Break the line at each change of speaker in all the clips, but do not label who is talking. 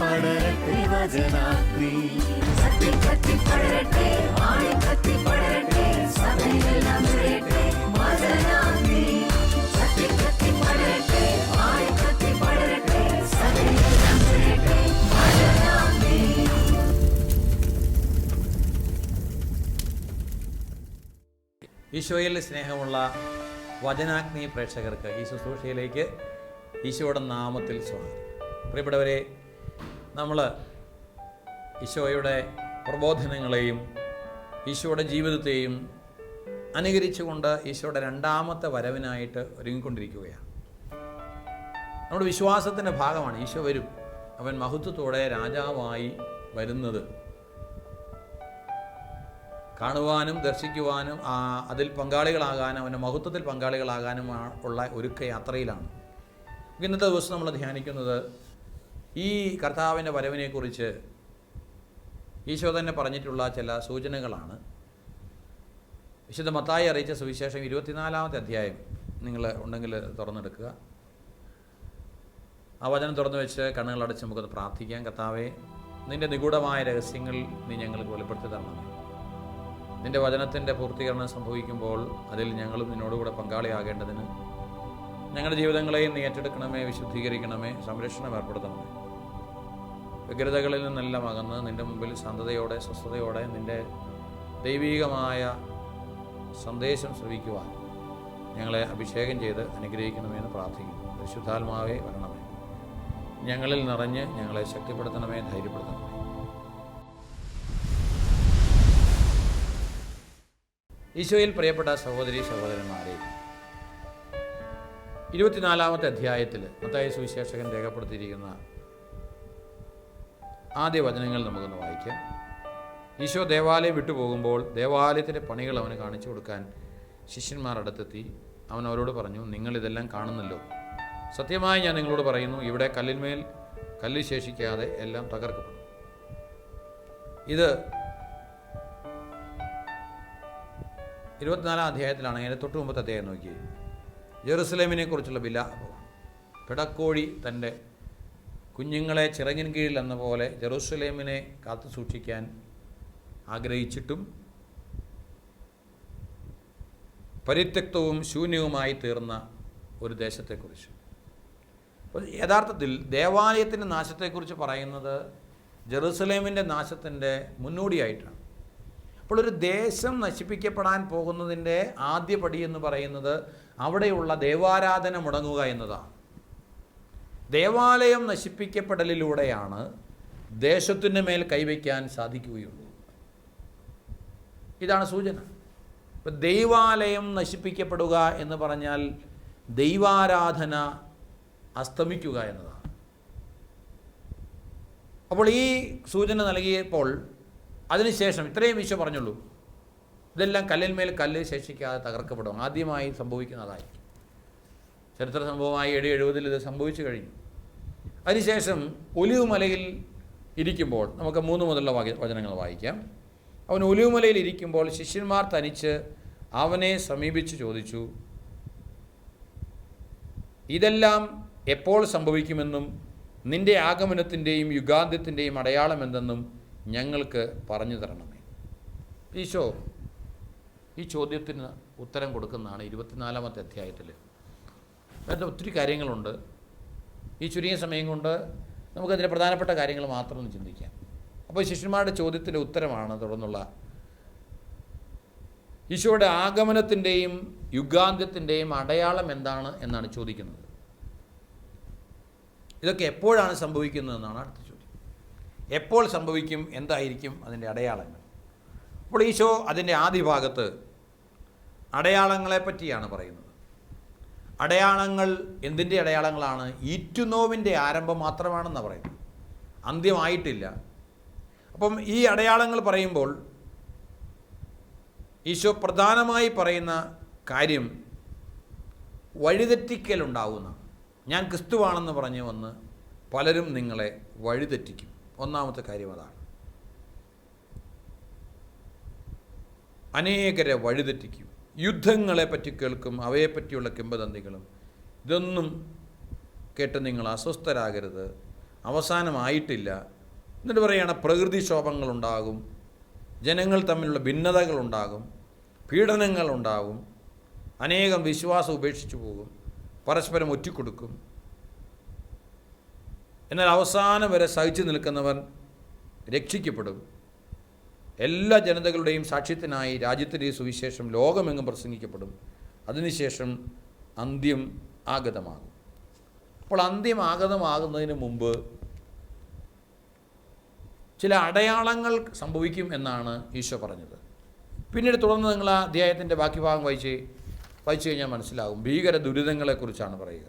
പടരട്ടെ വചനാഗ്നി.
സത്യം കത്തി പടരട്ടെ ആഴി കത്തി പടരട്ടെ സഭയെല്ലാം നിറയട്ടെ വചനാഗ്നി സത്യം കത്തി പടരട്ടെ ആഴി കത്തി പടരട്ടെ സഭയെല്ലാം നിറയട്ടെ വചനാഗ്നി
ഈശോയിൽ സ്നേഹമുള്ള വചനാഗ്നി പ്രേക്ഷകർക്ക് ഈ ശുശ്രൂഷയിലേക്ക് ഈശോയുടെ നാമത്തിൽ സ്വാഗതം. പ്രിയപ്പെട്ടവരെ നമ്മൾ ഈശോയുടെ പ്രബോധനങ്ങളെയും ഈശോയുടെ ജീവിതത്തെയും അനുകരിച്ചുകൊണ്ട് ഈശോയുടെ രണ്ടാമത്തെ വരവിനായിട്ട് ഒരുങ്ങിക്കൊണ്ടിരിക്കുകയാണ്. നമ്മുടെ വിശ്വാസത്തിന്റെ ഭാഗമാണ് ഈശോ വരും. അവൻ മഹത്വത്തോടെ രാജാവായി വരുന്നത്. കാണുവാനും ദർശിക്കുവാനും അതിൽ പങ്കാളികളാകാനും അവന്റെ മഹത്വത്തിൽ പങ്കാളികളാകാനും ഉള്ള ഒരുക്ക യാത്രയിലാണ്. ഇന്നത്തെ ദിവസം നമ്മൾ ധ്യാനിക്കുന്നത് ഈ കർത്താവിന്റെ വരവിനെക്കുറിച്ച് ഈശോ തന്നെ പറഞ്ഞിട്ടുള്ള ചില സൂചനകളാണ്. വിശുദ്ധ മത്തായി അറിയിച്ച സുവിശേഷം ഇരുപത്തിനാലാമത്തെ അധ്യായം നിങ്ങൾ ഉണ്ടെങ്കിൽ തുറന്നെടുക്കുക. ആ വചനം തുറന്നു വെച്ച് കണ്ണുകളടച്ച് നമുക്കത് പ്രാർത്ഥിക്കാം. കർത്താവെ നിന്റെ നിഗൂഢമായ രഹസ്യങ്ങൾ നീ ഞങ്ങൾക്ക് വെളിപ്പെടുത്തി തരണമേ. നിന്റെ വചനത്തിന്റെ പൂർത്തീകരണം സംഭവിക്കുമ്പോൾ അതിൽ ഞങ്ങളും നിന്നോടുകൂടെ പങ്കാളിയാകേണ്ടതിന് ഞങ്ങളുടെ ജീവിതങ്ങളെയും നീ ഏറ്റെടുക്കണമേ വിശുദ്ധീകരിക്കണമേ സംരക്ഷണം ഏർപ്പെടുത്തണമേ. വ്യഗ്രതകളിൽ നിന്നെല്ലാം അകന്ന് നിന്റെ മുമ്പിൽ ശാന്തതയോടെ സ്വസ്ഥതയോടെ നിന്റെ ദൈവീകമായ സന്ദേശം ശ്രവിക്കുവാൻ ഞങ്ങളെ അഭിഷേകം ചെയ്ത് അനുഗ്രഹിക്കണമെന്ന് പ്രാർത്ഥിക്കുന്നു. പരിശുദ്ധാത്മാവേ വരണമേ. ഞങ്ങളിൽ നിറഞ്ഞ് ഞങ്ങളെ ശക്തിപ്പെടുത്തണമേ ധൈര്യപ്പെടുത്തണമേ. ഈശോയിൽ പ്രിയപ്പെട്ട സഹോദരി സഹോദരന്മാരെ ഇരുപത്തിനാലാമത്തെ അധ്യായത്തിൽ മത്തായ സുവിശേഷകൻ രേഖപ്പെടുത്തിയിരിക്കുന്ന ആദ്യ വചനങ്ങൾ നമുക്കൊന്ന് വായിക്കാം. ഈശോ ദേവാലയം വിട്ടുപോകുമ്പോൾ ദേവാലയത്തിന്റെ പണികൾ അവന് കാണിച്ചു കൊടുക്കാൻ ശിഷ്യന്മാരടുത്തെത്തി. അവൻ അവരോട് പറഞ്ഞു നിങ്ങൾ ഇതെല്ലാം കാണുന്നല്ലോ. സത്യമായി ഞാൻ നിങ്ങളോട് പറയുന്നു ഇവിടെ കല്ലിന്മേൽ കല്ല് ശേഷിക്കാതെ എല്ലാം തകർക്കപ്പെടും. ഇത് ഇരുപത്തിനാലാം അധ്യായത്തിലാണ് അതിന്റെ തൊട്ട് മുമ്പത്തെ അധ്യായം നോക്കി ജെറുസലേമിനെ കുറിച്ചുള്ള വില പിടക്കോഴി തന്റെ കുഞ്ഞുങ്ങളെ ചിറങ്ങിൻ കീഴിൽ എന്ന പോലെ ജെറൂസലേമിനെ കാത്തു സൂക്ഷിക്കാൻ ആഗ്രഹിച്ചിട്ടും പരിത്യക്തവും ശൂന്യവുമായി തീർന്ന ഒരു ദേശത്തെക്കുറിച്ച്. യഥാർത്ഥത്തിൽ ദേവാലയത്തിന്റെ നാശത്തെക്കുറിച്ച് പറയുന്നത് ജെറുസലേമിന്റെ നാശത്തിന്റെ മുന്നോടിയായിട്ടാണ്. അപ്പോൾ ഒരു ദേശം നശിപ്പിക്കപ്പെടാൻ പോകുന്നതിന്റെ ആദ്യപടി എന്ന് പറയുന്നത് അവിടെയുള്ള ദേവാരാധന മുടങ്ങുക എന്നതാണ്. ദേവാലയം നശിപ്പിക്കപ്പെടലിലൂടെയാണ് ദേശത്തിന്റെ മേൽ കൈവയ്ക്കാൻ സാധിക്കുകയുള്ളൂ. ഇതാണ് സൂചന. ഇപ്പം ദൈവാലയം നശിപ്പിക്കപ്പെടുക എന്ന് പറഞ്ഞാൽ ദൈവാരാധന അസ്തമിക്കുക എന്നതാണ്. അപ്പോൾ ഈ സൂചന നൽകിയപ്പോൾ അതിനുശേഷം ഇത്രയും ഈശോ പറഞ്ഞുള്ളൂ ഇതെല്ലാം കല്ലിന്മേൽ കല്ല് ശേഷിക്കാതെ തകർക്കപ്പെടും. ആദ്യമായി സംഭവിക്കുന്നതായിരിക്കും. ചരിത്ര സംഭവമായി എടി എഴുപതിൽ ഇത് സംഭവിച്ചു കഴിഞ്ഞു. അതിനുശേഷം ഒലിവ് മലയിൽ ഇരിക്കുമ്പോൾ നമുക്ക് മൂന്ന് മുതലുള്ള വചനങ്ങൾ വായിക്കാം. അവൻ ഒലിവുമലയിൽ ഇരിക്കുമ്പോൾ ശിഷ്യന്മാർ തനിച്ച് അവനെ സമീപിച്ച് ചോദിച്ചു ഇതെല്ലാം എപ്പോൾ സംഭവിക്കുമെന്നും നിന്റെ ആഗമനത്തിന്റെയും യുഗാന്ത്യത്തിന്റെയും അടയാളം എന്തെന്നും ഞങ്ങൾക്ക് പറഞ്ഞു തരണമേ. ഈശോ ഈ ചോദ്യത്തിന് ഉത്തരം കൊടുക്കുന്നതാണ് ഇരുപത്തിനാലാമത്തെ അധ്യായത്തിൽ അതിന്റെ ഒത്തിരി കാര്യങ്ങളുണ്ട്. ഈ ചുരുങ്ങിയ സമയം കൊണ്ട് നമുക്കതിന്റെ പ്രധാനപ്പെട്ട കാര്യങ്ങൾ മാത്രം ഒന്ന് ചിന്തിക്കാം. അപ്പോൾ ശിഷ്യന്മാരുടെ ചോദ്യത്തിന്റെ ഉത്തരമാണ് തുടർന്നുള്ള. ഈശോയുടെ ആഗമനത്തിന്റെയും യുഗാന്ത്യത്തിന്റെയും അടയാളം എന്താണ് എന്നാണ് ചോദിക്കുന്നത്. ഇതൊക്കെ എപ്പോഴാണ് സംഭവിക്കുന്നതെന്നാണ് അടുത്ത ചോദ്യം. എപ്പോൾ സംഭവിക്കും എന്തായിരിക്കും അതിന്റെ അടയാളങ്ങൾ. അപ്പോൾ ഈശോ അതിന്റെ ആദ്യ ഭാഗത്ത് അടയാളങ്ങളെ പറ്റിയാണ് പറയുന്നത്. അടയാളങ്ങൾ എന്തിന്റെ അടയാളങ്ങളാണ്? ഈറ്റുനോവിന്റെ ആരംഭം മാത്രമാണെന്നാണ് പറയുന്നത്. അന്ത്യമായിട്ടില്ല. അപ്പം ഈ അടയാളങ്ങൾ പറയുമ്പോൾ ഈശോ പ്രധാനമായി പറയുന്ന കാര്യം വഴിതെറ്റിക്കലുണ്ടാവുന്ന ഞാൻ ക്രിസ്തുവാണെന്ന് പറഞ്ഞു വന്ന് പലരും നിങ്ങളെ വഴിതെറ്റിക്കും. ഒന്നാമത്തെ കാര്യം അതാണ്. അനേകരെ വഴിതെറ്റിക്കും. യുദ്ധങ്ങളെ പറ്റി കേൾക്കും അവയെപ്പറ്റിയുള്ള കിംബദന്തികളും ഇതൊന്നും കേട്ട് നിങ്ങൾ അസ്വസ്ഥരാകരുത്. അവസാനമായിട്ടില്ല. എന്നിട്ട് പറയുകയാണ് പ്രകൃതിക്ഷോഭങ്ങളുണ്ടാകും ജനങ്ങൾ തമ്മിലുള്ള ഭിന്നതകളുണ്ടാകും പീഡനങ്ങളുണ്ടാകും അനേകം വിശ്വാസം ഉപേക്ഷിച്ചു പോകും പരസ്പരം ഒറ്റിക്കൊടുക്കും. എന്നാൽ അവസാനം വരെ സഹിച്ചു നിൽക്കുന്നവൻ രക്ഷിക്കപ്പെടും. എല്ലാ ജനതകളുടെയും സാക്ഷ്യത്തിനായി രാജ്യത്തിന്റെ സുവിശേഷം ലോകമെങ്ങും പ്രസംഗിക്കപ്പെടും. അതിനുശേഷം അന്ത്യം ആഗതമാകും. അപ്പോൾ അന്ത്യം ആഗതമാകുന്നതിന് മുമ്പ് ചില അടയാളങ്ങൾ സംഭവിക്കും എന്നാണ് ഈശോ പറഞ്ഞത്. പിന്നീട് തുടർന്ന് നിങ്ങൾ ആ അധ്യായത്തിന്റെ ബാക്കി ഭാഗം വായിച്ച് വായിച്ചു കഴിഞ്ഞാൽ മനസ്സിലാകും ഭീകര ദുരിതങ്ങളെക്കുറിച്ചാണ് പറയുക.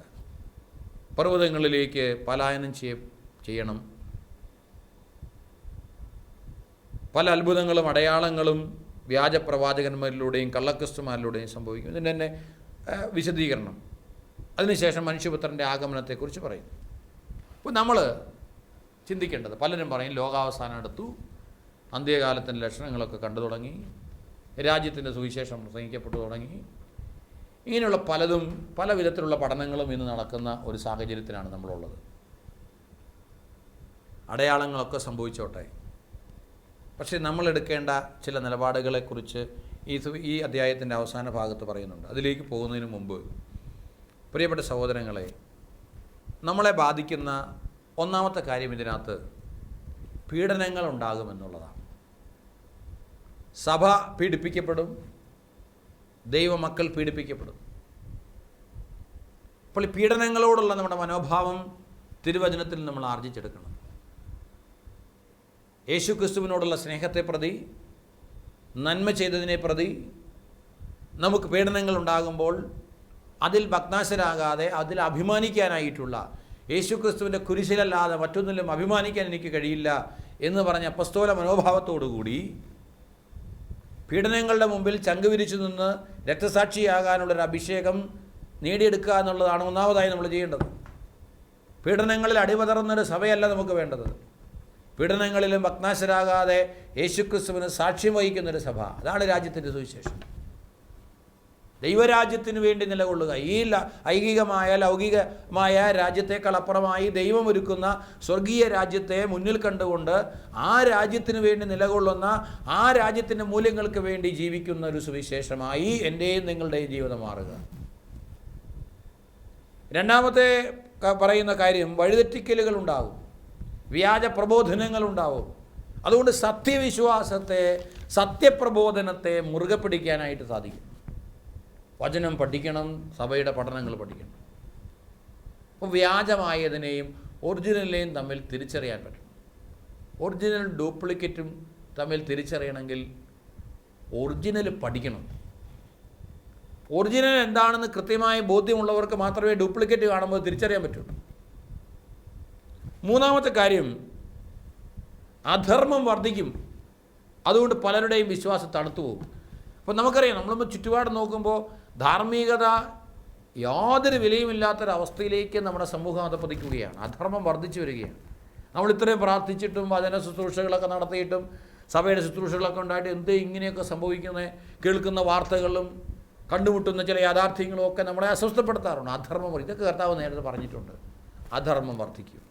പർവതങ്ങളിലേക്ക് പലായനം ചെയ്യണം. പല അത്ഭുതങ്ങളും അടയാളങ്ങളും വ്യാജപ്രവാചകന്മാരിലൂടെയും കള്ളക്രിസ്തുമാരിലൂടെയും സംഭവിക്കും. ഇതിന്റെ തന്നെ വിശദീകരണം. അതിനുശേഷം മനുഷ്യപുത്രന്റെ ആഗമനത്തെക്കുറിച്ച് പറയുന്നു. അപ്പോൾ നമ്മൾ ചിന്തിക്കേണ്ടത് പലരും പറയും ലോകാവസാനം എടുത്തു അന്ത്യകാലത്തിന്റെ ലക്ഷണങ്ങളൊക്കെ കണ്ടു തുടങ്ങി രാജ്യത്തിന്റെ സുവിശേഷം പ്രസംഗിക്കപ്പെട്ടു തുടങ്ങി. ഇങ്ങനെയുള്ള പലതും പല വിധത്തിലുള്ള പഠനങ്ങളും ഇന്ന് നടക്കുന്ന ഒരു സാഹചര്യത്തിലാണ് നമ്മളുള്ളത്. അടയാളങ്ങളൊക്കെ സംഭവിച്ചോട്ടെ. പക്ഷേ നമ്മൾ എടുക്കേണ്ട ചില നിലപാടുകളെക്കുറിച്ച് ഈ ഈ അധ്യായത്തിന്റെ അവസാന ഭാഗത്ത് പറയുന്നുണ്ട്. അതിലേക്ക് പോകുന്നതിന് മുമ്പ് പ്രിയപ്പെട്ട സഹോദരങ്ങളെ നമ്മളെ ബാധിക്കുന്ന ഒന്നാമത്തെ കാര്യം ഇതിനകത്ത് പീഡനങ്ങൾ ഉണ്ടാകുമെന്നുള്ളതാണ്. സഭ പീഡിപ്പിക്കപ്പെടും ദൈവമക്കൾ പീഡിപ്പിക്കപ്പെടും. അപ്പോൾ ഈ പീഡനങ്ങളോടുള്ള നമ്മുടെ മനോഭാവം തിരുവചനത്തിൽ നമ്മൾ ആർജിച്ചെടുക്കണം. യേശു ക്രിസ്തുവിനോടുള്ള സ്നേഹത്തെ പ്രതി നന്മ ചെയ്തതിനെ പ്രതി നമുക്ക് പീഡനങ്ങൾ ഉണ്ടാകുമ്പോൾ അതിൽ ഭഗ്നാശരാകാതെ അതിൽ അഭിമാനിക്കാനായിട്ടുള്ള യേശു ക്രിസ്തുവിന്റെ കുരിശിലല്ലാതെ മറ്റൊന്നിലും അഭിമാനിക്കാൻ എനിക്ക് കഴിയില്ല എന്ന് പറഞ്ഞ അപ്പസ്തോല മനോഭാവത്തോടുകൂടി പീഡനങ്ങളുടെ മുമ്പിൽ ചങ്ക് വിരിച്ചു നിന്ന് രക്തസാക്ഷിയാകാനുള്ളൊരു അഭിഷേകം നേടിയെടുക്കുക എന്നുള്ളതാണ് ഒന്നാമതായി നമ്മൾ ചെയ്യേണ്ടത്. പീഡനങ്ങളിൽ അടിപതറുന്നൊരു സഭയല്ല നമുക്ക് വേണ്ടത്. പീഡനങ്ങളിലും ഭഗ്നാശരാകാതെ യേശുക്രിസ്തുവിന് സാക്ഷ്യം വഹിക്കുന്നൊരു സഭ. അതാണ് രാജ്യത്തിന്റെ സുവിശേഷം. ദൈവരാജ്യത്തിന് വേണ്ടി നിലകൊള്ളുക. ഈ ഐഹികമായ ലൗകികമായ രാജ്യത്തേക്കാൾ അപ്പുറമായി ദൈവം ഒരുക്കുന്ന സ്വർഗീയ രാജ്യത്തെ മുന്നിൽ കണ്ടുകൊണ്ട് ആ രാജ്യത്തിന് വേണ്ടി നിലകൊള്ളുന്ന ആ രാജ്യത്തിന്റെ മൂല്യങ്ങൾക്ക് വേണ്ടി ജീവിക്കുന്ന ഒരു സുവിശേഷമായി എന്റെയും നിങ്ങളുടെയും ജീവിതം മാറുക. രണ്ടാമത്തെ പറയുന്ന കാര്യം വഴിതെറ്റിക്കലുകൾ ഉണ്ടാകും. വ്യാജ പ്രബോധനങ്ങൾ ഉണ്ടാവും അതുകൊണ്ട് സത്യവിശ്വാസത്തെ സത്യപ്രബോധനത്തെ മുറുകെ പിടിക്കാനായിട്ട് സാധിക്കും. വചനം പഠിക്കണം സഭയുടെ പഠനങ്ങൾ പഠിക്കണം. അപ്പോൾ വ്യാജമായതിനെയും ഒറിജിനലിനെയും തമ്മിൽ തിരിച്ചറിയാൻ പറ്റും. ഒറിജിനൽ ഡ്യൂപ്ലിക്കേറ്റും തമ്മിൽ തിരിച്ചറിയണമെങ്കിൽ ഒറിജിനൽ പഠിക്കണം. ഒറിജിനൽ എന്താണെന്ന് കൃത്യമായ ബോധ്യമുള്ളവർക്ക് മാത്രമേ ഡ്യൂപ്ലിക്കേറ്റ് കാണുമ്പോൾ തിരിച്ചറിയാൻ പറ്റൂ. മൂന്നാമത്തെ കാര്യം അധർമ്മം വർദ്ധിക്കും. അതുകൊണ്ട് പലരുടെയും വിശ്വാസം തണുത്തു പോകും. അപ്പോൾ നമുക്കറിയാം നമ്മളിപ്പോൾ ചുറ്റുപാട് നോക്കുമ്പോൾ ധാർമ്മികത യാതൊരു വിലയുമില്ലാത്തൊരവസ്ഥയിലേക്ക് നമ്മുടെ സമൂഹം അതപ്പതിക്കുകയാണ് അധർമ്മം വർദ്ധിച്ചു വരികയാണ്. നമ്മൾ ഇത്രയും പ്രാർത്ഥിച്ചിട്ടും വചന ശുശ്രൂഷകളൊക്കെ നടത്തിയിട്ടും സഭയുടെ ശുശ്രൂഷകളൊക്കെ ഉണ്ടായിട്ട് എന്ത് ഇങ്ങനെയൊക്കെ സംഭവിക്കുന്നത് കേൾക്കുന്ന വാർത്തകളും കണ്ടുമുട്ടുന്ന ചില യാഥാർത്ഥ്യങ്ങളും ഒക്കെ നമ്മളെ അസ്വസ്ഥപ്പെടുത്താറുണ്ട്. അധർമ്മം ഇതൊക്കെ കർത്താവ് നേരത്തെ പറഞ്ഞിട്ടുണ്ട്. അധർമ്മം വർദ്ധിക്കും.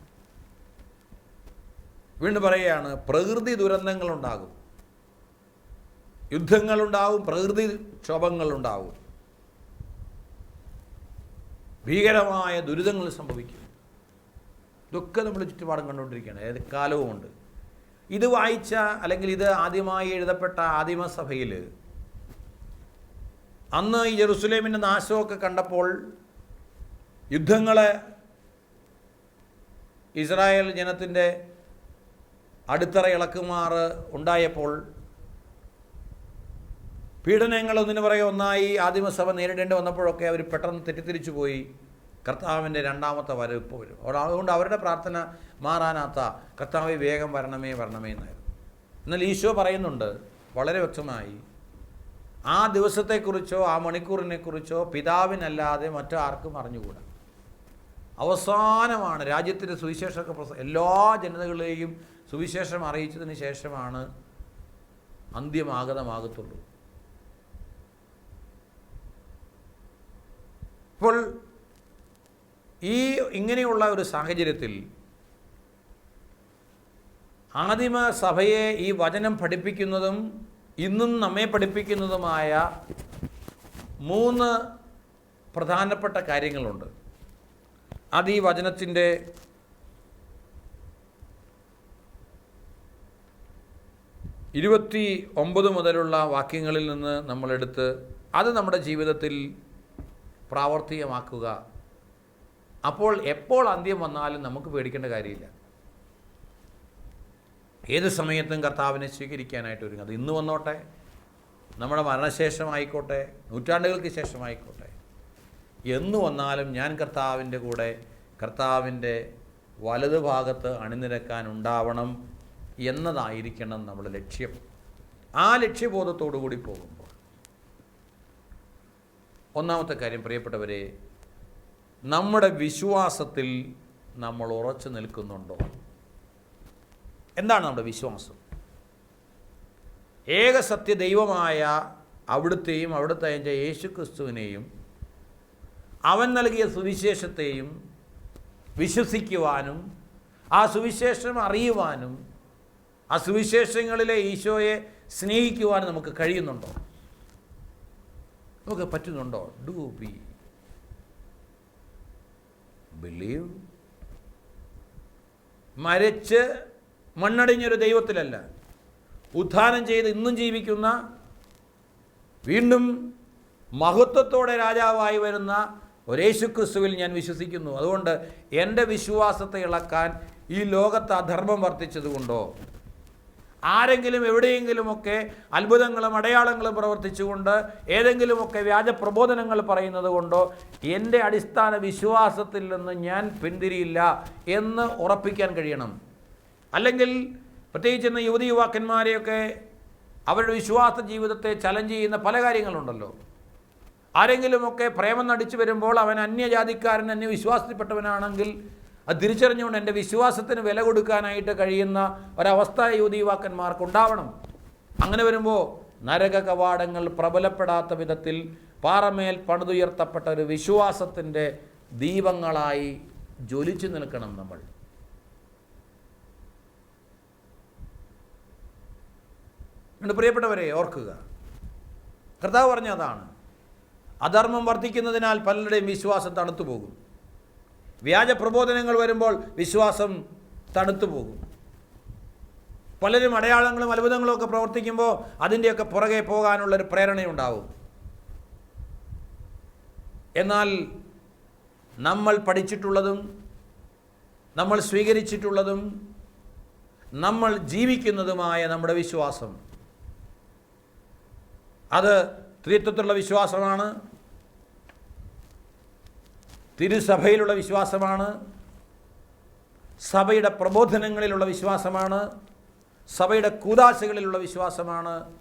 വീണ്ടും പറയുകയാണ് പ്രകൃതി ദുരന്തങ്ങളുണ്ടാകും. യുദ്ധങ്ങളുണ്ടാവും പ്രകൃതി ക്ഷോഭങ്ങളുണ്ടാവും. ഭീകരമായ ദുരിതങ്ങൾ സംഭവിക്കും. ഇതൊക്കെ നമ്മൾ ചുറ്റുപാടും കണ്ടുകൊണ്ടിരിക്കുകയാണ് ഏത് കാലവുമുണ്ട് ഇത് വായിച്ച അല്ലെങ്കിൽ ഇത് ആദ്യമായി എഴുതപ്പെട്ട ആദിമസഭയിൽ അന്ന് ഈ ജെറുസലേമിന്റെ നാശമൊക്കെ കണ്ടപ്പോൾ യുദ്ധങ്ങളെ ഇസ്രായേൽ ജനത്തിന്റെ അടിത്തറ ഇളക്കുമാർ ഉണ്ടായപ്പോൾ പീഡനങ്ങൾ ഒന്നിനു പുറകെ ഒന്നായി ആദിമസഭ നേരിടേണ്ടി വന്നപ്പോഴൊക്കെ അവർ പെട്ടെന്ന് തെറ്റിദ്ധരിച്ചു പോയി. കർത്താവിന്റെ രണ്ടാമത്തെ വരവിപ്പ് വരും. അതുകൊണ്ട് അവരുടെ പ്രാർത്ഥന മാറാനാത്ത കർത്താവ് വേഗം വരണമേ വരണമേ എന്നായിരുന്നു. എന്നാൽ ഈശോ പറയുന്നുണ്ട് വളരെ വ്യക്തമായി ആ ദിവസത്തെക്കുറിച്ചോ ആ മണിക്കൂറിനെക്കുറിച്ചോ പിതാവിനല്ലാതെ മറ്റാർക്കും അറിഞ്ഞുകൂടാ. അവസാനമാണ് രാജ്യത്തിന്റെ പ്രസ എല്ലാ ജനതകളെയും സുവിശേഷം അറിയിച്ചതിന് ശേഷമാണ് അന്ത്യമാഗതമാകത്തുള്ളൂ ഇപ്പോൾ ഈ ഇങ്ങനെയുള്ള ഒരു സാഹചര്യത്തിൽ ആദിമ സഭയെ ഈ വചനം പഠിപ്പിക്കുന്നതും ഇന്നും നമ്മെ പഠിപ്പിക്കുന്നതുമായ മൂന്ന് പ്രധാനപ്പെട്ട കാര്യങ്ങളുണ്ട്. അത് ഈ വചനത്തിന്റെ ഇരുപത്തി ഒമ്പത് മുതലുള്ള വാക്യങ്ങളിൽ നിന്ന് നമ്മളെടുത്ത് അത് നമ്മുടെ ജീവിതത്തിൽ പ്രാവർത്തികമാക്കുക. അപ്പോൾ എപ്പോൾ അന്ത്യം വന്നാലും നമുക്ക് പേടിക്കേണ്ട കാര്യമില്ല. ഏത് സമയത്തും കർത്താവിനെ സ്വീകരിക്കാനായിട്ട് ഒരുങ്ങും അത് ഇന്ന് വന്നോട്ടെ നമ്മുടെ മരണശേഷമായിക്കോട്ടെ നൂറ്റാണ്ടുകൾക്ക് ശേഷമായിക്കോട്ടെ. എന്ന് വന്നാലും ഞാൻ കർത്താവിന്റെ കൂടെ കർത്താവിന്റെ വലതുഭാഗത്ത് അണിനിരക്കാൻ ഉണ്ടാവണം എന്നതായിരിക്കണം നമ്മുടെ ലക്ഷ്യം. ആ ലക്ഷ്യബോധത്തോടു കൂടി പോകുമ്പോൾ. ഒന്നാമത്തെ കാര്യം പ്രിയപ്പെട്ടവരെ നമ്മുടെ വിശ്വാസത്തിൽ നമ്മൾ ഉറച്ചു നിൽക്കുന്നുണ്ടോ? എന്താണ് നമ്മുടെ വിശ്വാസം? ഏകസത്യ ദൈവമായ അവിടുത്തെയും അവിടുത്തെ എന്റെ യേശു ക്രിസ്തുവിനെയും അവൻ നൽകിയ സുവിശേഷത്തെയും വിശ്വസിക്കുവാനും ആ സുവിശേഷം അറിയുവാനും ആ സുവിശേഷങ്ങളിലെ ഈശോയെ സ്നേഹിക്കുവാൻ നമുക്ക് കഴിയുന്നുണ്ടോ? നമുക്ക് പറ്റുന്നുണ്ടോ? ഡു ബി ബിലീവ് മരിച്ച് മണ്ണടിഞ്ഞൊരു ദൈവത്തിലല്ല. ഉദ്ധാനം ചെയ്ത് ഇന്നും ജീവിക്കുന്ന വീണ്ടും മഹത്വത്തോടെ രാജാവായി വരുന്ന ഒരേശു ക്രിസ്തുവിൽ ഞാൻ വിശ്വസിക്കുന്നു. അതുകൊണ്ട് എന്റെ വിശ്വാസത്തെ ഇളക്കാൻ ഈ ലോകത്ത് അധർമ്മം വർദ്ധിച്ചതുകൊണ്ടോ ആരെങ്കിലും എവിടെയെങ്കിലുമൊക്കെ അത്ഭുതങ്ങളും അടയാളങ്ങളും പ്രവർത്തിച്ചുകൊണ്ട് ഏതെങ്കിലുമൊക്കെ വ്യാജ പ്രബോധനങ്ങൾ പറയുന്നത് കൊണ്ടോ എന്റെ അടിസ്ഥാന വിശ്വാസത്തിൽ നിന്ന് ഞാൻ പിന്തിരിയില്ല എന്ന് ഉറപ്പിക്കാൻ കഴിയണം. അല്ലെങ്കിൽ പ്രത്യേകിച്ച് ഇന്ന് യുവതി യുവാക്കന്മാരെയൊക്കെ അവരുടെ വിശ്വാസ ജീവിതത്തെ ചലഞ്ച് ചെയ്യുന്ന പല കാര്യങ്ങളുണ്ടല്ലോ. ആരെങ്കിലുമൊക്കെ പ്രേമം നടിച്ചു വരുമ്പോൾ അവൻ അന്യജാതിക്കാരൻ അന്യവിശ്വാസത്തിൽപ്പെട്ടവനാണെങ്കിൽ അത് തിരിച്ചറിഞ്ഞുകൊണ്ട് എന്റെ വിശ്വാസത്തിന് വില കൊടുക്കാനായിട്ട് കഴിയുന്ന ഒരവസ്ഥ യുവതി ഉണ്ടാവണം അങ്ങനെ വരുമ്പോൾ നരക കവാടങ്ങൾ പ്രബലപ്പെടാത്ത വിധത്തിൽ പാറമേൽ പണിതുയർത്തപ്പെട്ട ഒരു വിശ്വാസത്തിന്റെ ദീപങ്ങളായി ജ്വലിച്ചു നിൽക്കണം നമ്മൾ. എന്റെ പ്രിയപ്പെട്ടവരെ ഓർക്കുക. കർത്താവ് പറഞ്ഞ അതാണ് അധർമ്മം വർദ്ധിക്കുന്നതിനാൽ പലരുടെയും വിശ്വാസം തണുത്തു പോകും. വ്യാജ പ്രബോധനങ്ങൾ വരുമ്പോൾ വിശ്വാസം തണുത്തു പോകും. പലരും അടയാളങ്ങളും അത്ഭുതങ്ങളും ഒക്കെ പ്രവർത്തിക്കുമ്പോൾ അതിന്റെയൊക്കെ പുറകെ പോകാനുള്ളൊരു പ്രേരണയുണ്ടാവും. എന്നാൽ നമ്മൾ പഠിച്ചിട്ടുള്ളതും നമ്മൾ സ്വീകരിച്ചിട്ടുള്ളതും നമ്മൾ ജീവിക്കുന്നതുമായ നമ്മുടെ വിശ്വാസം. അത് ത്രിത്വത്തിലുള്ള വിശ്വാസമാണ് തിരുസഭയിലുള്ള വിശ്വാസമാണ്. സഭയുടെ പ്രബോധനങ്ങളിലുള്ള വിശ്വാസമാണ്. സഭയുടെ കൂതാശകളിലുള്ള വിശ്വാസമാണ്.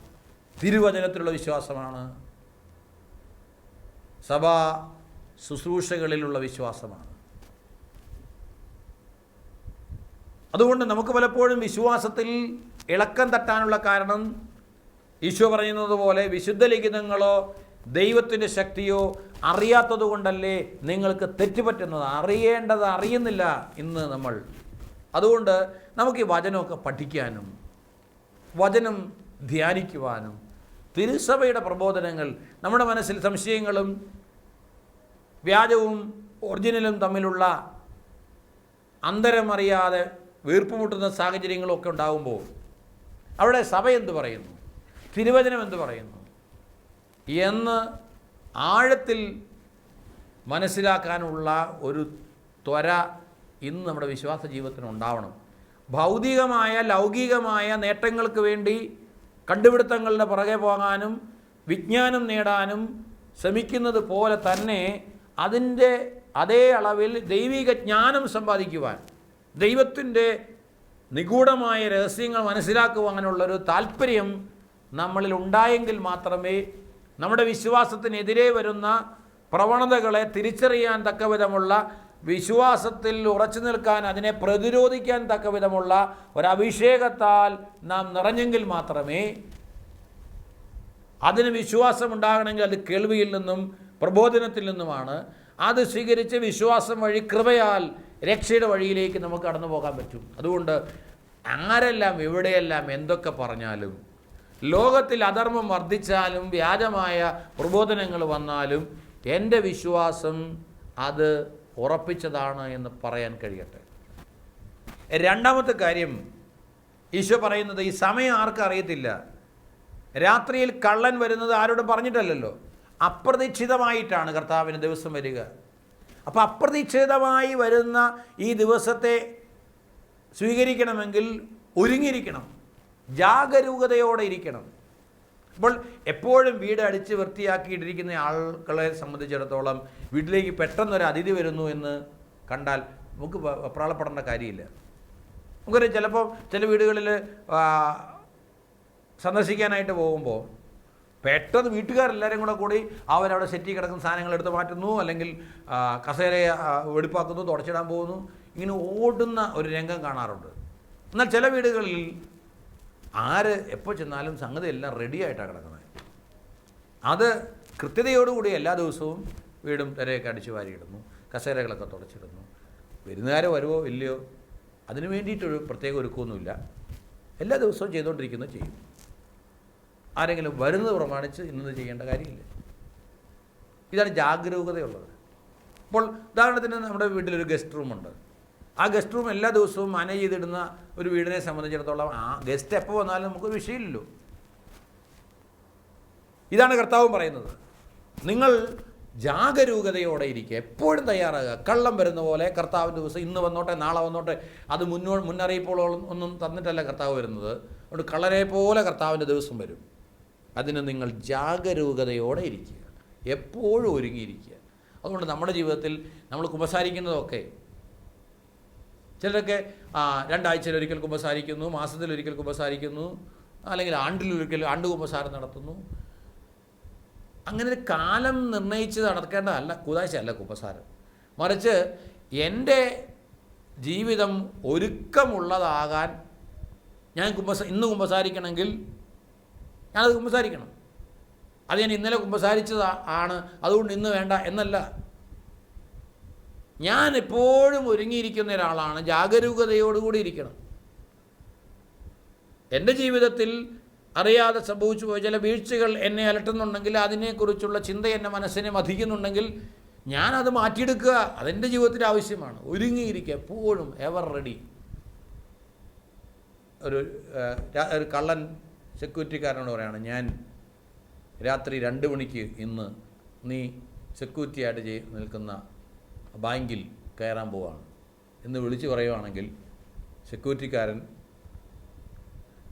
തിരുവചനത്തിലുള്ള വിശ്വാസമാണ്. സഭാ ശുശ്രൂഷകളിലുള്ള വിശ്വാസമാണ്. അതുകൊണ്ട് നമുക്ക് പലപ്പോഴും വിശ്വാസത്തിൽ ഇളക്കം തട്ടാനുള്ള കാരണം ഈശോ പറയുന്നത് പോലെ വിശുദ്ധ ലിഖിതങ്ങളോ ദൈവത്തിന്റെ ശക്തിയോ അറിയാത്തത് കൊണ്ടല്ലേ നിങ്ങൾക്ക് തെറ്റുപറ്റുന്നത്? അറിയേണ്ടത് അറിയുന്നില്ല ഇന്ന് നമ്മൾ. അതുകൊണ്ട് നമുക്ക് ഈ വചനമൊക്കെ പഠിക്കാനും വചനം ധ്യാനിക്കുവാനും തിരുസഭയുടെ പ്രബോധനങ്ങൾ നമ്മുടെ മനസ്സിൽ സംശയങ്ങളും വ്യാജവും ഒറിജിനലും തമ്മിലുള്ള അന്തരമറിയാതെ വീർപ്പുമുട്ടുന്ന സാഹചര്യങ്ങളൊക്കെ ഉണ്ടാകുമ്പോൾ അവിടെ സഭ എന്തു പറയുന്നു? തിരുവചനം എന്ത് പറയുന്നു? എന്ന് ആഴത്തിൽ മനസ്സിലാക്കാനുള്ള ഒരു ത്വര ഇന്ന് നമ്മുടെ വിശ്വാസ ജീവിതത്തിന് ഉണ്ടാവണം. ഭൗതികമായ ലൗകികമായ നേട്ടങ്ങൾക്ക് വേണ്ടി കണ്ടുപിടുത്തങ്ങളുടെ പുറകെ പോകാനും വിജ്ഞാനം നേടാനും ശ്രമിക്കുന്നത് പോലെ തന്നെ അതിന്റെ അതേ അളവിൽ ദൈവിക ജ്ഞാനം സമ്പാദിക്കുവാൻ ദൈവത്തിന്റെ നിഗൂഢമായ രഹസ്യങ്ങൾ മനസ്സിലാക്കുവാനുള്ളൊരു താല്പര്യം നമ്മളിൽ ഉണ്ടായെങ്കിൽ മാത്രമേ നമ്മുടെ വിശ്വാസത്തിനെതിരെ വരുന്ന പ്രവണതകളെ തിരിച്ചറിയാൻ തക്കവിധമുള്ള വിശ്വാസത്തിൽ ഉറച്ചു നിൽക്കാൻ അതിനെ പ്രതിരോധിക്കാൻ തക്കവിധമുള്ള ഒരഭിഷേകത്താൽ നാം നിറഞ്ഞെങ്കിൽ മാത്രമേ അതിന് വിശ്വാസം ഉണ്ടാകണമെങ്കിൽ അത് കേൾവിയിൽ നിന്നും പ്രബോധനത്തിൽ നിന്നുമാണ്. അത് സ്വീകരിച്ച് വിശ്വാസം വഴി കൃപയാൽ രക്ഷയുടെ വഴിയിലേക്ക് നമുക്ക് കടന്നു പോകാൻ പറ്റും. അതുകൊണ്ട് ആരെല്ലാം എവിടെയെല്ലാം എന്തൊക്കെ പറഞ്ഞാലും ലോകത്തിൽ അധർമ്മം വർദ്ധിച്ചാലും വ്യാജമായ പ്രബോധനങ്ങൾ വന്നാലും എന്റെ വിശ്വാസം അത് ഉറപ്പിച്ചതാണ് എന്ന് പറയാൻ കഴിയട്ടെ. രണ്ടാമത്തെ കാര്യം ഈശോ പറയുന്നത് ഈ സമയം ആർക്കും അറിയത്തില്ല. രാത്രിയിൽ കള്ളൻ വരുന്നത് ആരോടും പറഞ്ഞിട്ടല്ലല്ലോ. അപ്രതീക്ഷിതമായിട്ടാണ് കർത്താവിന് ദിവസം വരിക. അപ്പോൾ അപ്രതീക്ഷിതമായി വരുന്ന ഈ ദിവസത്തെ സ്വീകരിക്കണമെങ്കിൽ ഒരുങ്ങിയിരിക്കണം. ജാഗരൂകതയോടെ ഇരിക്കണം. അപ്പോൾ എപ്പോഴും വീട് അടിച്ച് വൃത്തിയാക്കിയിട്ടിരിക്കുന്ന ആളുകളെ സംബന്ധിച്ചിടത്തോളം വീട്ടിലേക്ക് പെട്ടെന്നൊരു അതിഥി വരുന്നു എന്ന് കണ്ടാൽ നമുക്ക് വെപ്രാളപ്പെടേണ്ട കാര്യമില്ല. നമുക്കറിയാം ചിലപ്പോൾ ചില വീടുകളിൽ സന്ദർശിക്കാനായിട്ട് പോകുമ്പോൾ പെട്ടെന്ന് വീട്ടുകാരെല്ലാവരും കൂടെ കൂടി അവരവിടെ സെറ്റി കിടക്കുന്ന സാധനങ്ങൾ എടുത്ത് മാറ്റുന്നു അല്ലെങ്കിൽ കസേരയെ വെടിപ്പാക്കുന്നു തുടച്ചിടാൻ പോകുന്നു. ഇങ്ങനെ ഓടുന്ന ഒരു രംഗം കാണാറുണ്ട്. എന്നാൽ ചില വീടുകളിൽ ആര് എപ്പോൾ ചെന്നാലും സംഗതി എല്ലാം റെഡി ആയിട്ടാണ് കിടക്കുന്നത്. അത് കൃത്യതയോടുകൂടി എല്ലാ ദിവസവും വീടും തിരയൊക്കെ അടിച്ചു വാരിയിടുന്നു. കസേരകളൊക്കെ തുടച്ചിടുന്നു. വിരുന്നുകാർ വരുവോ ഇല്ലയോ അതിന് വേണ്ടിയിട്ടൊരു പ്രത്യേക ഒരുക്കമൊന്നുമില്ല. എല്ലാ ദിവസവും ചെയ്തുകൊണ്ടിരിക്കുന്നത് ചെയ്യും. ആരെങ്കിലും വരുന്നത് പ്രമാണിച്ച് ഇന്നത് ചെയ്യേണ്ട കാര്യമില്ല. ഇതാണ് ജാഗരൂകതയുള്ളത്. അപ്പോൾ ഉദാഹരണത്തിന് നമ്മുടെ വീട്ടിലൊരു ഗസ്റ്റ് റൂമുണ്ട്. ആ ഗസ്റ്റ് റൂം എല്ലാ ദിവസവും മാനേജ് ചെയ്തിടുന്ന ഒരു വീടിനെ സംബന്ധിച്ചിടത്തോളം ആ ഗസ്റ്റ് എപ്പോൾ വന്നാലും നമുക്കൊരു വിഷയമില്ലല്ലോ. ഇതാണ് കർത്താവും പറയുന്നത്. നിങ്ങൾ ജാഗരൂകതയോടെ ഇരിക്കുക. എപ്പോഴും തയ്യാറാകുക. കള്ളം വരുന്ന പോലെ കർത്താവിന്റെ ദിവസം ഇന്ന് വന്നോട്ടെ നാളെ വന്നോട്ടെ അത് മുന്നോ മുന്നറിയിപ്പുകളൊന്നും ഒന്നും തന്നിട്ടല്ല കർത്താവ് വരുന്നത്. അതുകൊണ്ട് കള്ളരെ പോലെ കർത്താവിന്റെ ദിവസം വരും. അതിന് നിങ്ങൾ ജാഗരൂകതയോടെ ഇരിക്കുക. എപ്പോഴും ഒരുങ്ങിയിരിക്കുക. അതുകൊണ്ട് നമ്മുടെ ജീവിതത്തിൽ നമ്മൾ കുമ്പസാരിക്കുന്നതൊക്കെ ചിലരൊക്കെ രണ്ടാഴ്ചയിൽ ഒരിക്കൽ കുമ്പസാരിക്കുന്നു മാസത്തിൽ ഒരിക്കൽ കുമ്പസാരിക്കുന്നു അല്ലെങ്കിൽ ആണ്ടിലൊരിക്കൽ ആണ്ട് കുമ്പസാരം നടത്തുന്നു. അങ്ങനെ ഒരു കാലം നിർണയിച്ച് നടക്കേണ്ടതല്ല കൂതാഴ്ചയല്ല കുമ്പസാരം. മറിച്ച് എന്റെ ജീവിതം ഒരുക്കമുള്ളതാകാൻ ഞാൻ കുമ്പസ ഇന്ന് കുമ്പസാരിക്കണമെങ്കിൽ ഞാനത് കുമ്പസാരിക്കണം. അത് ഞാൻ ഇന്നലെ കുമ്പസാരിച്ചതാണ് അതുകൊണ്ട് ഇന്ന് വേണ്ട എന്നല്ല. ഞാൻ എപ്പോഴും ഒരുങ്ങിയിരിക്കുന്ന ഒരാളാണ്. ജാഗരൂകതയോടുകൂടി ഇരിക്കണം. എന്റെ ജീവിതത്തിൽ അറിയാതെ സംഭവിച്ചു പോയ ചില വീഴ്ചകൾ എന്നെ അലട്ടുന്നുണ്ടെങ്കിൽ അതിനെക്കുറിച്ചുള്ള ചിന്ത എന്റെ മനസ്സിനെ മതിക്കുന്നുണ്ടെങ്കിൽ ഞാനത് മാറ്റിയെടുക്കുക അതെന്റെ ജീവിതത്തിൽ ആവശ്യമാണ്. ഒരുങ്ങിയിരിക്കുക എപ്പോഴും എവർ റെഡി ഒരു ഒരു കള്ളൻ സെക്യൂരിറ്റിക്കാരനോട് പറയുകയാണ് ഞാൻ രാത്രി രണ്ട് മണിക്ക് ഇന്ന് നീ സെക്യൂരിറ്റി ചെയ് നിൽക്കുന്ന ബാങ്കിൽ കയറാൻ പോവാണ്. എന്ന് വിളിച്ചു പറയുവാണെങ്കിൽ സെക്യൂരിറ്റിക്കാരൻ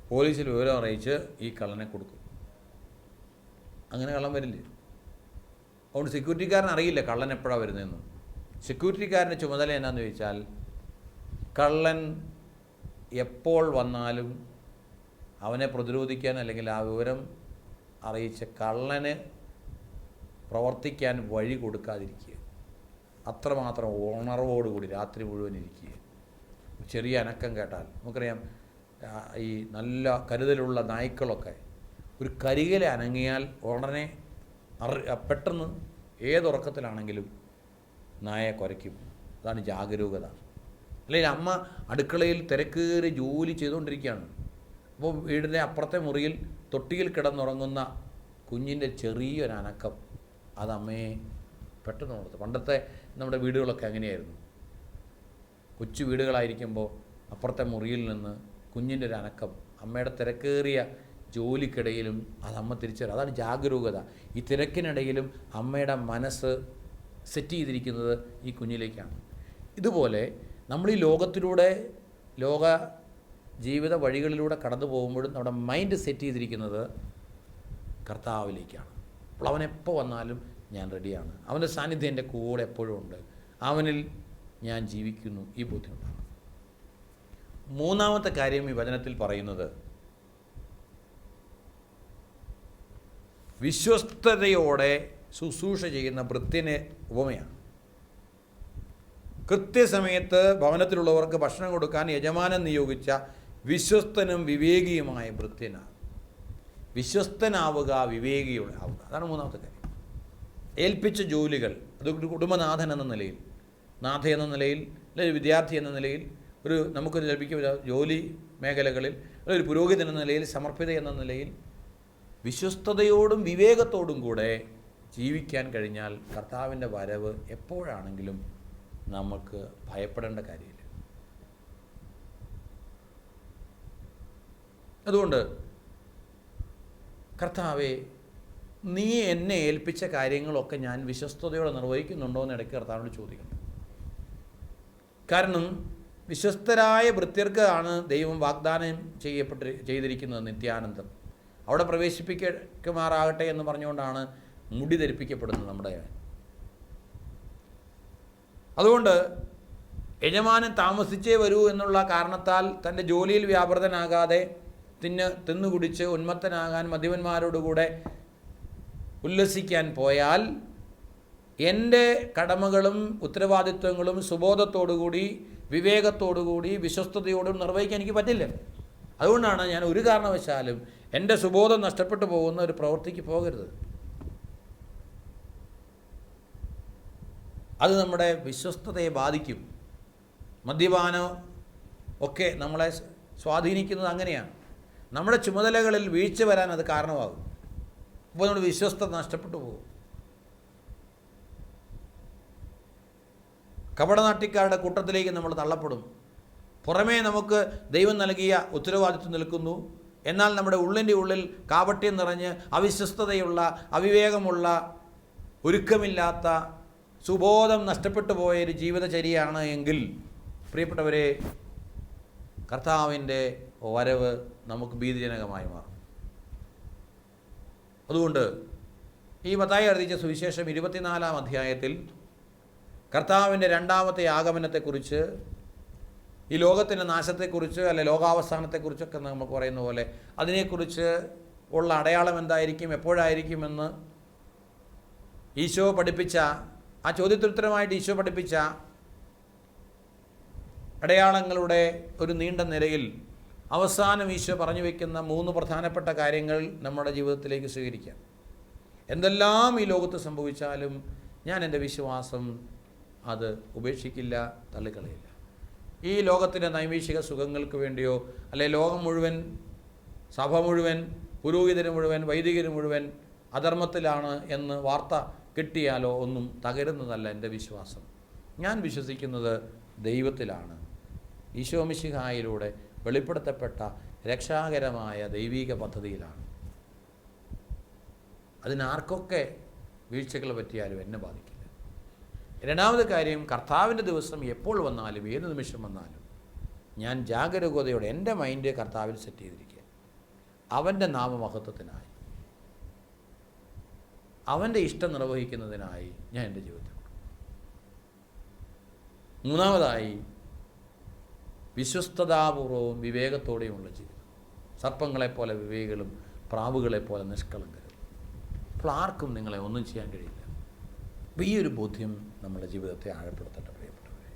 പോലീസിൽ വിവരം അറിയിച്ച് ഈ കള്ളനെ കൊടുക്കും. അങ്ങനെ കള്ളൻ വരില്ലേ? അതുകൊണ്ട് സെക്യൂരിറ്റിക്കാരൻ അറിയില്ല കള്ളൻ എപ്പോഴാണ് വരുന്നതെന്ന്. സെക്യൂരിറ്റിക്കാരന്റെ ചുമതല എന്നാന്ന് ചോദിച്ചാൽ കള്ളൻ എപ്പോൾ വന്നാലും അവനെ പ്രതിരോധിക്കാൻ അല്ലെങ്കിൽ ആ വിവരം അറിയിച്ച കള്ളന് പ്രവർത്തിക്കാൻ വഴി കൊടുക്കാതിരിക്കുക. അത്രമാത്രം ഉണർവോടുകൂടി രാത്രി മുഴുവൻ ഇരിക്കുക. ചെറിയ അനക്കം കേട്ടാൽ. നമുക്കറിയാം ഈ നല്ല കരുതലുള്ള നായ്ക്കളൊക്കെ ഒരു കരികല അനങ്ങിയാൽ ഉടനെ അറി പെട്ടെന്ന് ഏതുറക്കത്തിലാണെങ്കിലും നായ കുരയ്ക്കും അതാണ് ജാഗരൂകത. അല്ലെങ്കിൽ അമ്മ അടുക്കളയിൽ തിരക്കേറി ജോലി ചെയ്തുകൊണ്ടിരിക്കുകയാണ്. അപ്പോൾ വീടിന്റെ അപ്പുറത്തെ മുറിയിൽ തൊട്ടിയിൽ കിടന്നുറങ്ങുന്ന കുഞ്ഞിന്റെ ചെറിയൊരനക്കം അത് അമ്മയെ പെട്ടെന്ന് ഉണർത്തും. പണ്ടത്തെ നമ്മുടെ വീടുകളൊക്കെ അങ്ങനെയായിരുന്നു. കൊച്ചു വീടുകളായിരിക്കുമ്പോൾ അപ്പുറത്തെ മുറിയിൽ നിന്ന് കുഞ്ഞിന്റെ ഒരു അനക്കം അമ്മയുടെ തിരക്കേറിയ ജോലിക്കിടയിലും അത് അമ്മ തിരിച്ചറിയും അതാണ് ജാഗരൂകത. ഈ തിരക്കിനിടയിലും അമ്മയുടെ മനസ്സ് സെറ്റ് ചെയ്തിരിക്കുന്നത് ഈ കുഞ്ഞിലേക്കാണ്. ഇതുപോലെ നമ്മൾ ഈ ലോകത്തിലൂടെ ലോക ജീവിത വഴികളിലൂടെ കടന്നു പോകുമ്പോഴും നമ്മുടെ മൈൻഡ് സെറ്റ് ചെയ്തിരിക്കുന്നത് കർത്താവിലേക്കാണ്. അപ്പോൾ അവൻ എപ്പോൾ വന്നാലും ഞാൻ റെഡിയാണ്. അവന്റെ സാന്നിധ്യം എന്റെ കൂടെ എപ്പോഴും ഉണ്ട്. അവനിൽ ഞാൻ ജീവിക്കുന്നു. ഈ ബോധ്യമുണ്ടാണ് മൂന്നാമത്തെ കാര്യം ഈ വചനത്തിൽ പറയുന്നത് വിശ്വസ്തതയോടെ ശുശ്രൂഷ ചെയ്യുന്ന വൃത്തിന് ഉപമയാണ്. കൃത്യസമയത്ത് ഭവനത്തിലുള്ളവർക്ക് ഭക്ഷണം കൊടുക്കാൻ യജമാനൻ നിയോഗിച്ച വിശ്വസ്തനും വിവേകിയുമായ വൃത്തിനാണ്. വിശ്വസ്തനാവുക വിവേകിയുടെ ആവുക. അതാണ് മൂന്നാമത്തെ കാര്യം. ഏൽപ്പിച്ച ജോലികൾ അത് കുടുംബനാഥൻ എന്ന നിലയിൽ നാഥ എന്ന നിലയിൽ അല്ലെങ്കിൽ വിദ്യാർത്ഥി എന്ന നിലയിൽ ഒരു നമുക്ക് ലഭിക്കുന്ന ജോലി മേഖലകളിൽ ഒരു പുരോഹിതൻ എന്ന നിലയിൽ സമർപ്പിത എന്ന നിലയിൽ വിശ്വസ്തയോടും വിവേകത്തോടും കൂടെ ജീവിക്കാൻ കഴിഞ്ഞാൽ കർത്താവിന്റെ വരവ് എപ്പോഴാണെങ്കിലും നമുക്ക് ഭയപ്പെടേണ്ട കാര്യമില്ല. അതുകൊണ്ട് കർത്താവെ നീ എന്നെ ഏൽപ്പിച്ച കാര്യങ്ങളൊക്കെ ഞാൻ വിശ്വസ്തയോടെ നിർവഹിക്കുന്നുണ്ടോ എന്ന് ഇടയ്ക്ക് കർത്താവിനോട് ചോദിക്കണം കാരണം വിശ്വസ്തരായ ഭൃത്യർക്കാണ് ദൈവം വാഗ്ദാനം ചെയ്യപ്പെട്ട് ചെയ്തിരിക്കുന്നത് നിത്യാനന്ദം അവിടെ പ്രവേശിപ്പിക്കുമാറാകട്ടെ എന്ന് പറഞ്ഞുകൊണ്ടാണ് മുടി ധരിപ്പിക്കപ്പെടുന്നത് നമ്മുടെ അതുകൊണ്ട് യജമാനൻ താമസിച്ചേ വരൂ എന്നുള്ള കാരണത്താൽ തന്റെ ജോലിയിൽ വ്യാപൃതനാകാതെ തിന്ന് തിന്നുകുടിച്ച് ഉന്മത്തനാകാൻ മദ്യപന്മാരോടുകൂടെ ഉല്ലസിക്കാൻ പോയാൽ എന്റെ കടമകളും ഉത്തരവാദിത്വങ്ങളും സുബോധത്തോടുകൂടി വിവേകത്തോടുകൂടി വിശ്വസ്തയോടും നിർവഹിക്കാൻ എനിക്ക് പറ്റില്ല. അതുകൊണ്ടാണ് ഞാൻ ഒരു കാരണവശാലും എന്റെ സുബോധം നഷ്ടപ്പെട്ടു പോകുന്ന ഒരു പ്രവൃത്തിക്ക് പോകരുത്. അത് നമ്മുടെ വിശ്വസ്തതയെ ബാധിക്കും. മദ്യപാനം ഒക്കെ നമ്മളെ സ്വാധീനിക്കുന്നത് അങ്ങനെയാണ്. നമ്മുടെ ചുമതലകളിൽ വീഴ്ച വരാൻ അത് കാരണമാകും. അപ്പോൾ നമ്മുടെ വിശ്വസ്ത നഷ്ടപ്പെട്ടു പോകും. കപടനാട്ടിക്കാരുടെ കൂട്ടത്തിലേക്ക് നമ്മൾ തള്ളപ്പെടും. പുറമേ നമുക്ക് ദൈവം നൽകിയ ഉത്തരവാദിത്വം നിൽക്കുന്നു. എന്നാൽ നമ്മുടെ ഉള്ളിന്റെ ഉള്ളിൽ കാപട്യം നിറഞ്ഞ് അവിശ്വസ്തതയുള്ള അവിവേകമുള്ള ഒരുക്കമില്ലാത്ത സുബോധം നഷ്ടപ്പെട്ടു പോയ ഒരു ജീവിതചര്യയാണ് എങ്കിൽ പ്രിയപ്പെട്ടവരെ കർത്താവിന്റെ വരവ് നമുക്ക് ഭീതിജനകമായി മാറും. അതുകൊണ്ട് ഈ മത്തായി അറിയിച്ച സുവിശേഷം ഇരുപത്തിനാലാം അധ്യായത്തിൽ കർത്താവിന്റെ രണ്ടാമത്തെ ആഗമനത്തെക്കുറിച്ച് ഈ ലോകത്തിന്റെ നാശത്തെക്കുറിച്ച് അല്ലെ ലോകാവസാനത്തെക്കുറിച്ചൊക്കെ നമുക്ക് പറയുന്ന പോലെ അതിനെക്കുറിച്ച് ഉള്ള അടയാളം എന്തായിരിക്കും എപ്പോഴായിരിക്കുമെന്ന് ഈശോ പഠിപ്പിച്ച ആ ചോദ്യത്തിനുത്തരമായിട്ട് ഈശോ പഠിപ്പിച്ച അടയാളങ്ങളുടെ ഒരു നീണ്ട നിരയിൽ അവസാനം ഈശോ പറഞ്ഞു വയ്ക്കുന്ന മൂന്ന് പ്രധാനപ്പെട്ട കാര്യങ്ങൾ നമ്മുടെ ജീവിതത്തിലേക്ക് സ്വീകരിക്കാം. എന്തെല്ലാം ഈ ലോകത്ത് സംഭവിച്ചാലും ഞാൻ എന്റെ വിശ്വാസം അത് ഉപേക്ഷിക്കില്ല തള്ളിക്കളയില്ല. ഈ ലോകത്തിന്റെ നൈമിഷിക സുഖങ്ങൾക്ക് വേണ്ടിയോ അല്ലെ ലോകം മുഴുവൻ സഭ മുഴുവൻ പുരോഹിതരും മുഴുവൻ വൈദികർ മുഴുവൻ അധർമ്മത്തിലാണ് എന്ന് വാർത്ത കിട്ടിയാലോ ഒന്നും തകരുന്നതല്ല എന്റെ വിശ്വാസം. ഞാൻ വിശ്വസിക്കുന്നത് ദൈവത്തിലാണ്. ഈശോമിശിഹായിലൂടെ വെളിപ്പെടുത്തപ്പെട്ട രക്ഷാകരമായ ദൈവീക പദ്ധതിയിലാണ്. അതിനാർക്കൊക്കെ വീഴ്ചകൾ പറ്റിയാലും എന്നെ ബാധിക്കില്ല. രണ്ടാമത് കാര്യം കർത്താവിന്റെ ദിവസം എപ്പോൾ വന്നാലും ഏത് നിമിഷം വന്നാലും ഞാൻ ജാഗരൂകതയോടെ എന്റെ മൈൻഡ് കർത്താവിൽ സെറ്റ് ചെയ്തിരിക്കുക. അവന്റെ നാമമഹത്വത്തിനായി. അവന്റെ ഇഷ്ടം നിർവഹിക്കുന്നതിനായി ഞാൻ എന്റെ ജീവിതത്തിൽ മൂന്നാമതായി വിശ്വസ്തതാപൂർവവും വിവേകത്തോടെയുമുള്ള ജീവിതം. സർപ്പങ്ങളെപ്പോലെ വിവേകളും പ്രാവുകളെപ്പോലെ നിഷ്കളങ്കരും. അപ്പോൾ ആർക്കും നിങ്ങളെ ഒന്നും ചെയ്യാൻ കഴിയില്ല. അപ്പോൾ ഈ ഒരു ബോധ്യം നമ്മുടെ ജീവിതത്തെ ആഴപ്പെടുത്തട്ടെ പ്രിയപ്പെട്ടവരെ.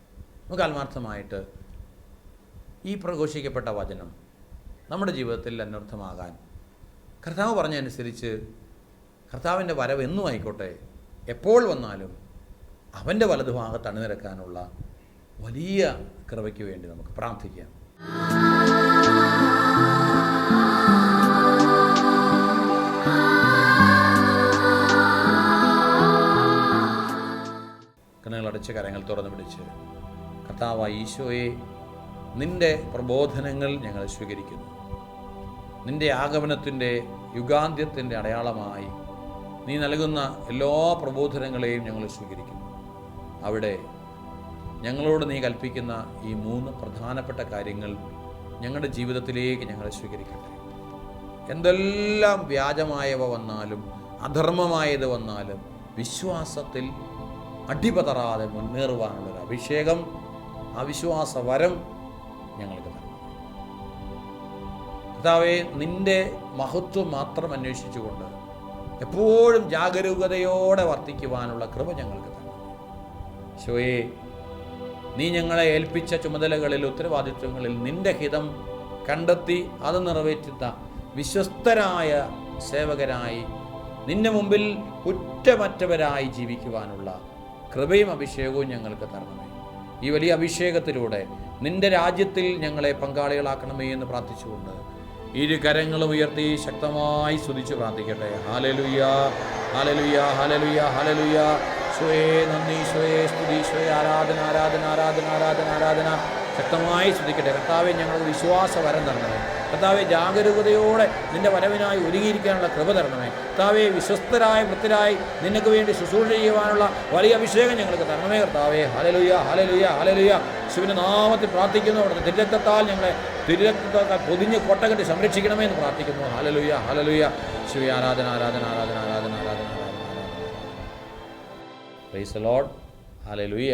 നമുക്ക് ആത്മാർത്ഥമായിട്ട് ഈ പ്രഘോഷിക്കപ്പെട്ട വചനം നമ്മുടെ ജീവിതത്തിൽ അന്വർത്ഥമാകാൻ കർത്താവ് പറഞ്ഞതനുസരിച്ച് കർത്താവിന്റെ വരവ് എന്നും ആയിക്കോട്ടെ എപ്പോൾ വന്നാലും അവന്റെ വലതുഭാഗത്ത് അണിനിരക്കാനുള്ള വലിയ കൃപയ്ക്ക് വേണ്ടി നമുക്ക് പ്രാർത്ഥിക്കാം. കണ്ണുകളടച്ച് കരങ്ങൾ തുറന്നു പിടിച്ച് കർത്താവ് ഈശോയെ നിന്റെ പ്രബോധനങ്ങൾ ഞങ്ങൾ സ്വീകരിക്കുന്നു. നിന്റെ ആഗമനത്തിന്റെ യുഗാന്ത്യത്തിന്റെ അടയാളമായി നീ നൽകുന്ന എല്ലാ പ്രബോധനങ്ങളെയും ഞങ്ങൾ സ്വീകരിക്കുന്നു. അവിടെ ഞങ്ങളോട് നീ കൽപ്പിക്കുന്ന ഈ മൂന്ന് പ്രധാനപ്പെട്ട കാര്യങ്ങൾ ഞങ്ങളുടെ ജീവിതത്തിലേക്ക് ഞങ്ങളെ സ്വീകരിക്കട്ടെ. എന്തെല്ലാം വ്യാജമായവ വന്നാലും അധർമ്മമായത് വന്നാലും വിശ്വാസത്തിൽ അടിപതറാതെ മുന്നേറുവാനുള്ളൊരു അഭിഷേകം ആ വരം ഞങ്ങൾക്ക് തരണം കർത്താവെ നിന്റെ മഹത്വം മാത്രം അന്വേഷിച്ചുകൊണ്ട് എപ്പോഴും ജാഗരൂകതയോടെ വർത്തിക്കുവാനുള്ള കൃപ ഞങ്ങൾക്ക് തന്നെ. ശോയെ നീ ഞങ്ങളെ ഏൽപ്പിച്ച ചുമതലകളിൽ ഉത്തരവാദിത്വങ്ങളിൽ നിന്റെ ഹിതം കണ്ടെത്തി അത് നിറവേറ്റുന്ന വിശ്വസ്തരായ സേവകരായി നിന്റെ മുമ്പിൽ കുറ്റമറ്റവരായി ജീവിക്കുവാനുള്ള കൃപയും അഭിഷേകവും ഞങ്ങൾക്ക് തരണമേ. ഈ വലിയ അഭിഷേകത്തിലൂടെ നിന്റെ രാജ്യത്തിൽ ഞങ്ങളെ പങ്കാളികളാക്കണമേ എന്ന് പ്രാർത്ഥിച്ചുകൊണ്ട് ഇരു കരങ്ങളും ഉയർത്തി ശക്തമായി സ്തുതിച്ച് പ്രാർത്ഥിക്കട്ടെ. ഹാലലുയ്യ ഹാലലുയ്യ ഹാലലുയ്യ ഹാലലുയ സ്വയേ നന്ദി സ്വയേ സ്തുതി സ്വയേ ആരാധന ആരാധന ആരാധന ആരാധന ആരാധന. ശക്തമായി സ്തുതിക്കട്ടെ. കർത്താവെ ഞങ്ങൾക്ക് വിശ്വാസ വരം തരണമേ. കർത്താവെ ജാഗരൂകതയോടെ നിന്റെ വരവിനായി ഒരുങ്ങിയിരിക്കാനുള്ള കൃപ തരണമേ. കർത്താവെ വിശ്വസ്തരായ വൃത്തിരായി നിനക്ക് വേണ്ടി ശുശ്രൂഷ ചെയ്യുവാനുള്ള വലിയ അഭിഷേകം ഞങ്ങൾക്ക് തരണമേ കർത്താവേ. ഹലലുയ ഹലലുയ ഹലലുയ ശിവന് നാമത്തിൽ പ്രാർത്ഥിക്കുന്നു. അവിടുത്തെ തിരുരക്തത്താൽ ഞങ്ങളെ തിരുരക്തത്താൽ പൊതിഞ്ഞ് കൊട്ടകെട്ടി സംരക്ഷിക്കണമേ എന്ന് പ്രാർത്ഥിക്കുന്നു. ഹലലുയ ഹലലുയ ശിവ ആരാധന ആരാധന ആരാധന ആരാധന ആരാധന. പ്രൈസ് ലോഡ് ഹലലുയ